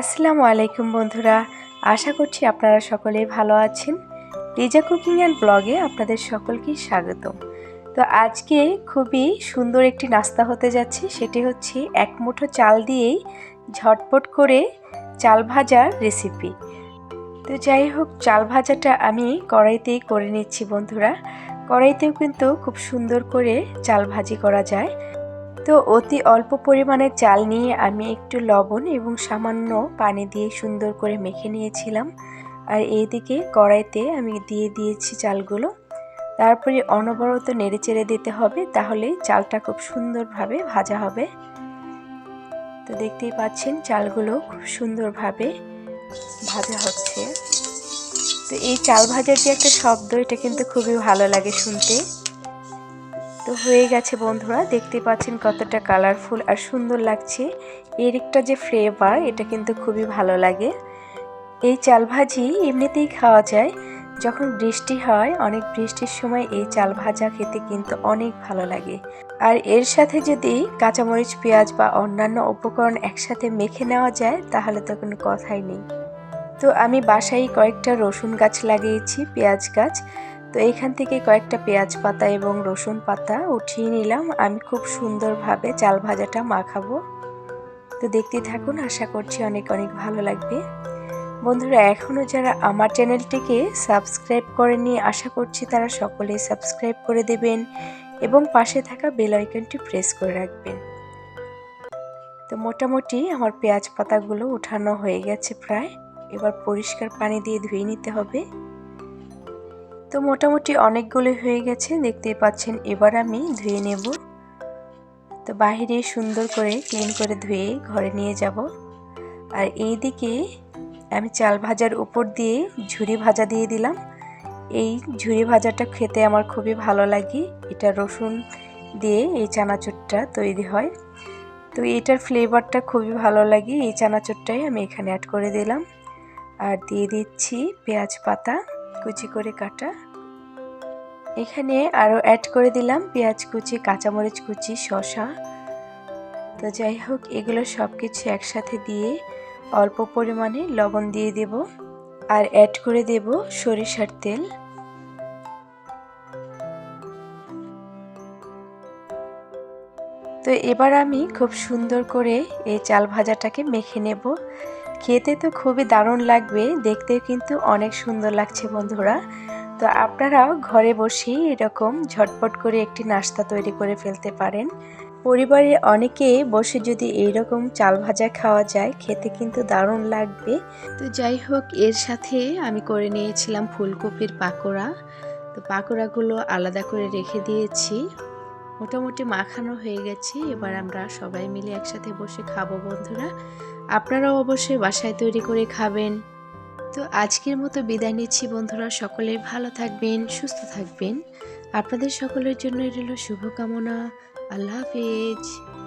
আসসালামু আলাইকুম বন্ধুরা, আশা করছি আপনারা সকলেই ভালো আছেন। রিজা কুকিং অ্যান্ড ব্লগে আপনাদের সকলকেই স্বাগত। তো আজকে খুবই সুন্দর একটি নাস্তা হতে যাচ্ছে, সেটি হচ্ছে এক মুঠো চাল দিয়েই ঝটপট করে চাল ভাজার রেসিপি। তো যাই হোক, চাল ভাজাটা আমি কড়াইতেই করে নিচ্ছি বন্ধুরা। কড়াইতেও কিন্তু খুব সুন্দর করে চাল ভাজি করা যায়। তো অতি অল্প পরিমাণে চাল নিয়ে আমি একটু লবণ এবং সামান্য পানি দিয়ে সুন্দর করে মেখে নিয়েছিলাম। আর এইদিকে কড়াইতে আমি দিয়ে দিয়েছি চালগুলো। তারপরে অনবরত নেড়ে চেড়ে দিতে হবে, তাহলে চালটা খুব সুন্দরভাবে ভাজা হবে। তো দেখতেই পাচ্ছেন, চালগুলো খুব সুন্দরভাবে ভাজা হচ্ছে। তো এই চাল ভাজার যে একটা শব্দ, এটা কিন্তু খুবই ভালো লাগে শুনতে। তো হয়ে গেছে বন্ধুরা দেখতে পাচ্ছেন কতটা কালারফুল আর সুন্দর লাগছে। এর একটা যে ফ্লেভার এটা কিন্তু খুবই ভালো লাগে। এই চাল ভাজি এমনিতেই খাওয়া যায়। যখন বৃষ্টি হয়, অনেক বৃষ্টির সময় এই চাল ভাজা খেতে কিন্তু অনেক ভালো লাগে। আর এর সাথে যদি কাঁচামরিচ, পেঁয়াজ বা অন্যান্য উপকরণ একসাথে মেখে নেওয়া যায়, তাহলে তো কোনো কথাই নেই। তো আমি বাসায় কয়েকটা রসুন গাছ লাগিয়েছি, পেঁয়াজ গাছ। তো এখান থেকে কয়েকটা পেঁয়াজ পাতা এবং রসুন পাতা উঠিয়ে নিলাম। আমি খুব সুন্দরভাবে চাল ভাজাটা মাখাবো। তো দেখতে থাকুন, আশা করছি অনেক অনেক ভালো লাগবে। বন্ধুরা এখনও যারা আমার চ্যানেলটিকে সাবস্ক্রাইব করেনি আশা করছি তারা সকলেই সাবস্ক্রাইব করে দেবেন এবং পাশে থাকা বেল আইকনটি প্রেস করে রাখবেন। তো মোটামুটি আমার পেঁয়াজ পাতাগুলো উঠানো হয়ে গেছে প্রায়। এবার পরিষ্কার পানি দিয়ে ধুয়ে নিতে হবে। তো মোটামুটি অনেকগুলো হয়ে গেছে, দেখতেই পাচ্ছেন। এবার আমি ধুয়ে নেব। তো বাহিরে সুন্দর করে ক্লিন করে ধুয়ে ঘরে নিয়ে যাব। আর এই দিকে আমি চাল ভাজার উপর দিয়ে ঝুরি ভাজা দিয়ে দিলাম। এই ঝুরি ভাজাটা খেতে আমার খুবই ভালো লাগে। এটা রসুন দিয়ে এই চানাচুরটা তৈরি হয়। তো এটার ফ্লেভারটা খুবই ভালো লাগে। এই চানাচুরটাই আমি এখানে অ্যাড করে দিলাম। আর দিয়ে দিচ্ছি পেঁয়াজ পাতা। কুচি করে কাটা। এখানে আরও অ্যাড করে দিলাম পেঁয়াজ কুচি, কাঁচামরিচ কুচি শশা তো যাই হোক, এগুলো সব কিছু একসাথে দিয়ে অল্প পরিমাণে লবণ দিয়ে দেব আর অ্যাড করে দেব সরিষার তেল। তো এবার আমি খুব সুন্দর করে এই চাল ভাজাটাকে মেখে নেব। খেতে তো খুবই দারুণ লাগবে, দেখতেও কিন্তু অনেক সুন্দর লাগছে বন্ধুরা। তো আপনারাও ঘরে বসেই এরকম ঝটপট করে একটি নাস্তা তৈরি করে ফেলতে পারেন। পরিবারে অনেকে বসে যদি এইরকম চাল ভাজা খাওয়া যায়, খেতে কিন্তু দারুণ লাগবে। তো যাই হোক, এর সাথে আমি করে নিয়েছিলাম ফুলকপির পাকোড়া। তো পাকোড়াগুলো আলাদা করে রেখে দিয়েছি। মোটামুটি মাখানো হয়ে গেছে, এবার আমরা সবাই মিলে একসাথে বসে খাব বন্ধুরা। আপনারাও অবশ্যই বাসায় তৈরি করে খাবেন। তো আজকের মতো বিদায় নিচ্ছি বন্ধুরা সকলে ভালো থাকবেন, সুস্থ থাকবেন। আপনাদের সকলের জন্য রইল শুভকামনা। আল্লাহ হাফিজ।